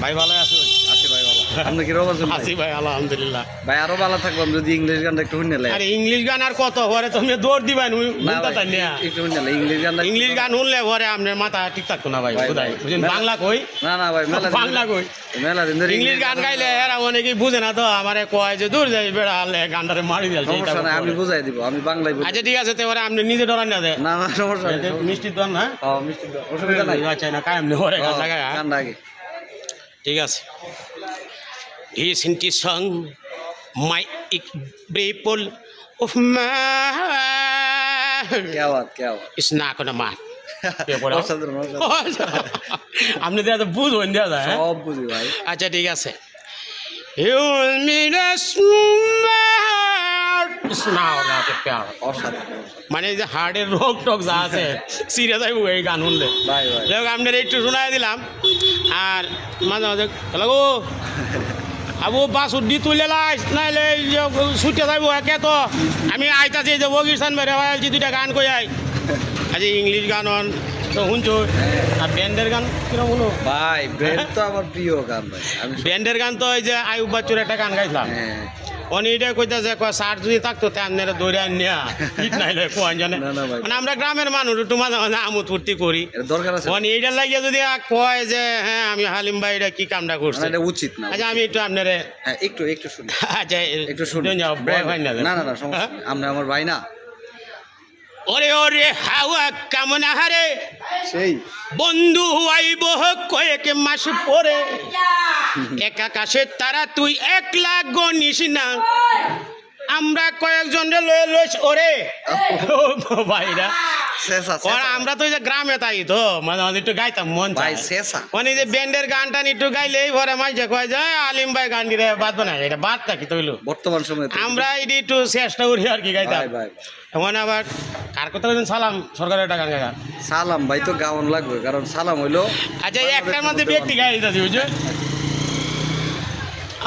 ভাই ভালো আছো? আছি ভাই ভালো। আপনি কি রোগ আছেন আছি ভাই ভাই আলহামদুলিল্লাহ। ভাই আরও ভালো থাকলাম যদি ইংলিশ গানটা একটু শুনে আরে ইংলিশ গান আর কত পরে তুমি দৌড় দিবেন না একটু শুনে ইংলিশ ইংলিশ গান শুনলে পরে আপনার মাথা ঠিক থাকতো না ভাই ভাই, কোথায় ভাই। বুঝলেন মেলা- বাংলা কই? না না ভাই মেলা বাংলা কই? মেলা দিন ধরে ইংলিশ গান গাইলে এরা অনেকেই বুঝে না তো আমারে কয় যে দূর যাই বেড়া আলে গানটারে মারি দিল সমস্যা নাই আমি বুঝাই দিব আমি বাংলায় আচ্ছা ঠিক আছে তো আপনি নিজে ডরান না দে না না সমস্যা নাই মিষ্টি দন ও, মিষ্টি দাও। অসুবিধা নাই। আচ্ছা না গান লাগায়। ঠিক আছে। Listen to song my people of man কে আওয়াজ কে আওয়াজ? Is not gonna man পড়াও। অসাধারণ অসাধারণ। আপনি দেওয়া তো বুঝবেন দেওয়া যায়? সব বুঝি ভাই। আচ্ছা ঠিক আছে। You will meet a parrot. অসাধারণ। মানে এই যে হার্টের রোগ টোগ যা আছে সিরিয়াস আইব এই গান শুনলে। যাই হোক আপনার একটু শোনাই দিলাম। আর মাঝে মাঝে গো। আবু বাস উড্ডি তুলে লাইস নাইলে ছুটে যাইব একে তো। আমি আইতাছি এই যে বগিস্তান বেড়ে আইছি দুইটা গান কই আই? আজ ইংলিশ গান হন তো শুনছো? আর ব্যান্ডের গান কীরকম হলো? ভাই ব্রেন তো আমার প্রিয় গান ভাই। ব্যান্ডের গান তো ওই যে আয়ুব বাচ্চুর একটা গান গাইছিলাম। হ্যাঁ। অনি এটা কইতাছে কয় সার যদি থাকতো তে আপনারা দৌড়ে আনিয়া ঠিক নাইলে কোয়ান জানে না, না ভাই। মানে আমরা গ্রামের মানুষ একটু মাঝে মাঝে আমোদ ফুর্তি করি। দরকার আছে। অনি এইটার লাগিয়ে যদি কয় যে হ্যাঁ আমি হালিম ভাই এটা কি কামটা করছে? এটা উচিত না আচ্ছা আমি একটু আপনারে হ্যাঁ একটু একটু শুনি আচ্ছা একটু শুনি হয় না না না না সমস্যা আমরা আমার ভাই না। ওরে ওরে হাওয়া কেমন হারে সেই। বন্ধু আইব কয়েক মাস পরে। এক আকাশে তারা তুই একলা গনিস না। আমরা কয়েকজন লয়ে লইস ওরে। ভাইরা। আমরা তো যে গ্রামে তাই তো মাঝে একটু গাইতাম মন মানে যে ব্যান্ডের গানটা একটু গাইলেই ভরে মাঝে কয় যায় আলিম ভাই গান গিরে বাদ না এটা বাদ থাকি তৈল। বর্তমান সময় আমরা এটি একটু চেষ্টা করি আর কি গাইতাম। এমন আবার কার কথা বলছেন? সালাম সরকারের একটা গান গাইতাম। সালাম ভাই তো গাওয়ান লাগবে কারণ সালাম হইল আচ্ছা একটার মধ্যে ব্যক্তি গাই দিতেছি বুঝছ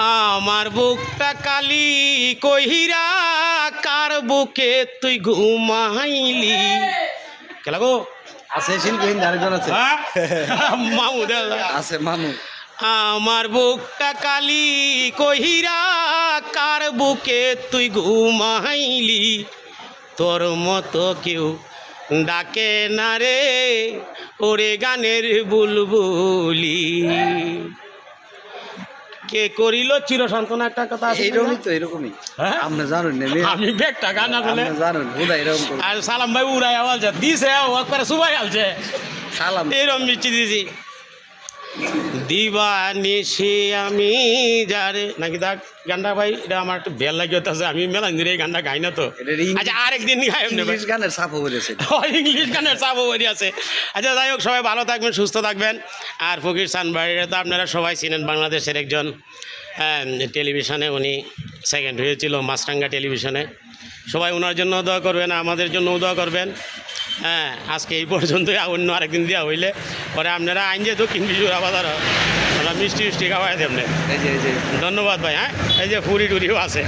আমার বুকটা কালি কহিরা কার বুকে তুই ঘুমাইলি? কেলা গো? আছে শিল্পী হিন্দি আরেকজন আছে। হ্যাঁ? মামু আছে মানু আমার বুকটা কালি কহিরা কার বুকে তুই ঘুমাইলি? তোর মতো কেউ ডাকে না রে ওরে গানের বুলবুলি। কে করিল? চির সান্ত্বনা একটা কথা আছে এইরকমই তো এরকমই হ্যাঁ? আপনি জানেন না আমি বেগটা গান আসলে জানেন হুদা এরকম আর সালাম ভাই উড়াই আওয়াজ দিছে ওয়াক করে সুবাই আলছে। সালাম। এরকম মিষ্টি দিছি। দিবানিসি আমি যারে নাকি দেখ গানটা ভাই এটা আমার একটু বেল লাগে আছে আমি মেলা দিন এই গানটা গাই না তো। আচ্ছা আরেকদিন গাই। ইংলিশ গানের সাপ হয়েছে ইংলিশ গানের চাপও বেরিয়ে আছে আচ্ছা যাই হোক সবাই ভালো থাকবেন সুস্থ থাকবেন। আর ফকির সান সানবাড়িরা তো আপনারা সবাই চিনেন বাংলাদেশের একজন হ্যাঁ, টেলিভিশনে উনি সেকেন্ড হয়েছিল মাছরাঙ্গা টেলিভিশনে। সবাই ওনার জন্য দোয়া করবেন আমাদের জন্য দোয়া করবেন। হ্যাঁ আজকে এই পর্যন্তই অন্য আরেকদিন দেওয়া হইলে পরে আপনারা আইন যে দক্ষিণ বিশুরা বাজার আমরা মিষ্টি মিষ্টি খাওয়াই দেবেন ধন্যবাদ ভাই হ্যাঁ? এই যে ফুরি টুরিও আছে।